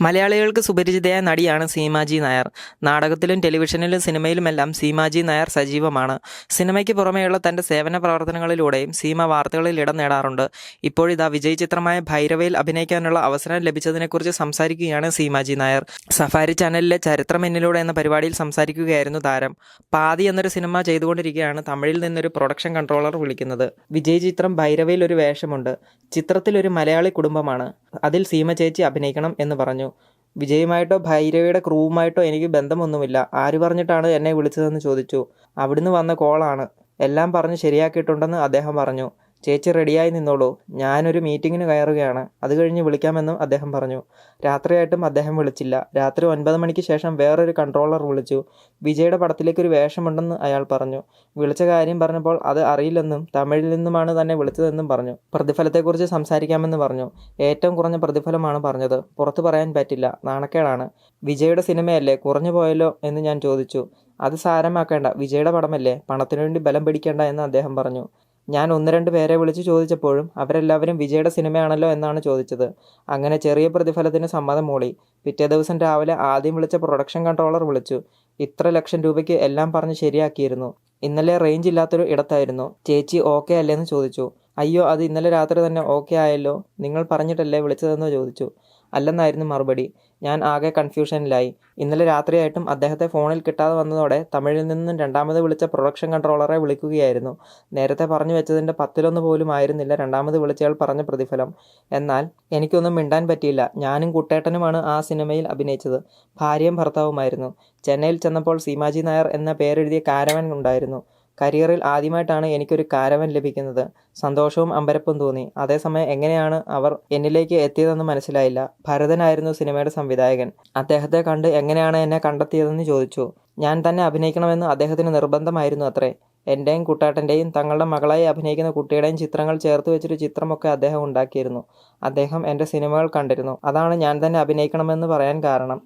മലയാളികൾക്ക് സുപരിചിതയായ നടിയാണ് സീമാജി നായർ. നാടകത്തിലും ടെലിവിഷനിലും സിനിമയിലുമെല്ലാം സീമാജി നായർ സജീവമാണ്. സിനിമയ്ക്ക് പുറമെയുള്ള തന്റെ സേവന പ്രവർത്തനങ്ങളിലൂടെയും സീമ വാർത്തകളിൽ ഇടം നേടാറുണ്ട്. ഇപ്പോഴിതാ വിജയ് ചിത്രമായ ഭൈരവയിൽ അഭിനയിക്കാനുള്ള അവസരം ലഭിച്ചതിനെക്കുറിച്ച് സംസാരിക്കുകയാണ് സീമാജി നായർ. സഫാരി ചാനലിലെ ചരിത്രം എന്നിലൂടെ എന്ന പരിപാടിയിൽ സംസാരിക്കുകയായിരുന്നു താരം. പാതി എന്നൊരു സിനിമ ചെയ്തുകൊണ്ടിരിക്കുകയാണ് തമിഴിൽ നിന്നൊരു പ്രൊഡക്ഷൻ കൺട്രോളർ വിളിക്കുന്നത്. വിജയ് ചിത്രം ഭൈരവയിൽ ഒരു വേഷമുണ്ട്. ചിത്രത്തിൽ ഒരു മലയാളി കുടുംബമാണ്. അതിൽ സീമ ചേച്ചി അഭിനയിക്കണം എന്ന് പറഞ്ഞു. വിജയുമായിട്ടോ ഭൈരവിയുടെ ക്രൂവുമായിട്ടോ എനിക്ക് ബന്ധമൊന്നുമില്ല. ആര് പറഞ്ഞിട്ടാണ് എന്നെ വിളിച്ചതെന്ന് ചോദിച്ചു. അവിടുന്ന് വന്ന കോളാണ്. എല്ലാം പറഞ്ഞ് ശരിയാക്കിയിട്ടുണ്ടെന്ന് അദ്ദേഹം പറഞ്ഞു. ചേച്ചി റെഡിയായി നിന്നോളൂ. ഞാനൊരു മീറ്റിങ്ങിന് കയറുകയാണ്. അത് കഴിഞ്ഞ് വിളിക്കാമെന്നും അദ്ദേഹം പറഞ്ഞു. രാത്രിയായിട്ടും അദ്ദേഹം വിളിച്ചില്ല. രാത്രി ഒൻപത് മണിക്ക് ശേഷം വേറൊരു കൺട്രോളർ വിളിച്ചു. വിജയുടെ പടത്തിലേക്ക് ഒരു വേഷമുണ്ടെന്ന് അയാൾ പറഞ്ഞു. വിളിച്ച കാര്യം പറഞ്ഞപ്പോൾ അത് അറിയില്ലെന്നും തമിഴിൽ നിന്നുമാണ് തന്നെ വിളിച്ചതെന്നും പറഞ്ഞു. പ്രതിഫലത്തെക്കുറിച്ച് സംസാരിക്കാമെന്ന് പറഞ്ഞു. ഏറ്റവും കുറഞ്ഞ പ്രതിഫലമാണ് പറഞ്ഞത്. പുറത്തു പറയാൻ പറ്റില്ല. നാണക്കേടാണ്. വിജയുടെ സിനിമയല്ലേ? കുറഞ്ഞു പോയല്ലോ എന്ന് ഞാൻ ചോദിച്ചു. അത് സാരമാക്കേണ്ട. വിജയുടെ പടമല്ലേ? പണത്തിനു വേണ്ടി ബലം പിടിക്കേണ്ട എന്ന് അദ്ദേഹം പറഞ്ഞു. ഞാൻ ഒന്ന് രണ്ട് പേരെ വിളിച്ച് ചോദിച്ചപ്പോഴും അവരെല്ലാവരും വിജയുടെ സിനിമയാണല്ലോ എന്നാണ് ചോദിച്ചത്. അങ്ങനെ ചെറിയ പ്രതിഫലത്തിന് സമ്മതം മൂളി. പിറ്റേ ദിവസം രാവിലെ ആദ്യം വിളിച്ച പ്രൊഡക്ഷൻ കൺട്രോളർ വിളിച്ചു. ഇത്ര ലക്ഷം രൂപയ്ക്ക് എല്ലാം പറഞ്ഞ് ശരിയാക്കിയിരുന്നു. ഇന്നലെ റേഞ്ച് ഇല്ലാത്തൊരു ഇടത്തായിരുന്നു. ചേച്ചി ഓക്കെ അല്ലേന്ന് ചോദിച്ചു. അയ്യോ അത് ഇന്നലെ രാത്രി തന്നെ ഓക്കെ ആയല്ലോ. നിങ്ങൾ പറഞ്ഞിട്ടല്ലേ വിളിച്ചതെന്നോ ചോദിച്ചു. അല്ലെന്നായിരുന്നു മറുപടി. ഞാൻ ആകെ കൺഫ്യൂഷനിലായി. ഇന്നലെ രാത്രിയായിട്ടും അദ്ദേഹത്തെ ഫോണിൽ കിട്ടാതെ വന്നതോടെ തമിഴിൽ നിന്നും രണ്ടാമത് വിളിച്ച പ്രൊഡക്ഷൻ കൺട്രോളറെ വിളിക്കുകയായിരുന്നു. നേരത്തെ പറഞ്ഞു വെച്ചതിന്റെ പത്തിലൊന്ന് പോലും ആയിരുന്നില്ല രണ്ടാമത് വിളിച്ചയാൾ പറഞ്ഞ പ്രതിഫലം. എന്നാൽ എനിക്കൊന്നും മിണ്ടാൻ പറ്റിയില്ല. ഞാനും കുട്ടേട്ടനുമാണ് ആ സിനിമയിൽ അഭിനയിച്ചത്. ഭാര്യയും ഭർത്താവുമായിരുന്നു. ചെന്നൈയിൽ ചെന്നപ്പോൾ സീമാജി നായർ എന്ന പേരെഴുതിയ കാരവൻ ഉണ്ടായിരുന്നു. കരിയറിൽ ആദ്യമായിട്ടാണ് എനിക്കൊരു കാരവൻ ലഭിക്കുന്നത്. സന്തോഷവും അമ്പരപ്പും തോന്നി. അതേസമയം എങ്ങനെയാണ് അവർ എന്നിലേക്ക് എത്തിയതെന്ന് മനസ്സിലായില്ല. ഭരതനായിരുന്നു സിനിമയുടെ സംവിധായകൻ. അദ്ദേഹത്തെ കണ്ട് എങ്ങനെയാണ് എന്നെ കണ്ടെത്തിയതെന്ന് ചോദിച്ചു. ഞാൻ തന്നെ അഭിനയിക്കണമെന്ന് അദ്ദേഹത്തിന് നിർബന്ധമായിരുന്നു അത്രേ. എന്റെയും കുട്ടാട്ടന്റെയും തങ്ങളുടെ മകളായി അഭിനയിക്കുന്ന കുട്ടിയുടെയും ചിത്രങ്ങൾ ചേർത്ത് വെച്ചൊരു ചിത്രമൊക്കെ അദ്ദേഹം ഉണ്ടാക്കിയിരുന്നു. അദ്ദേഹം എന്റെ സിനിമകൾ കണ്ടിരുന്നു. അതാണ് ഞാൻ തന്നെ അഭിനയിക്കണമെന്ന് പറയാൻ കാരണം.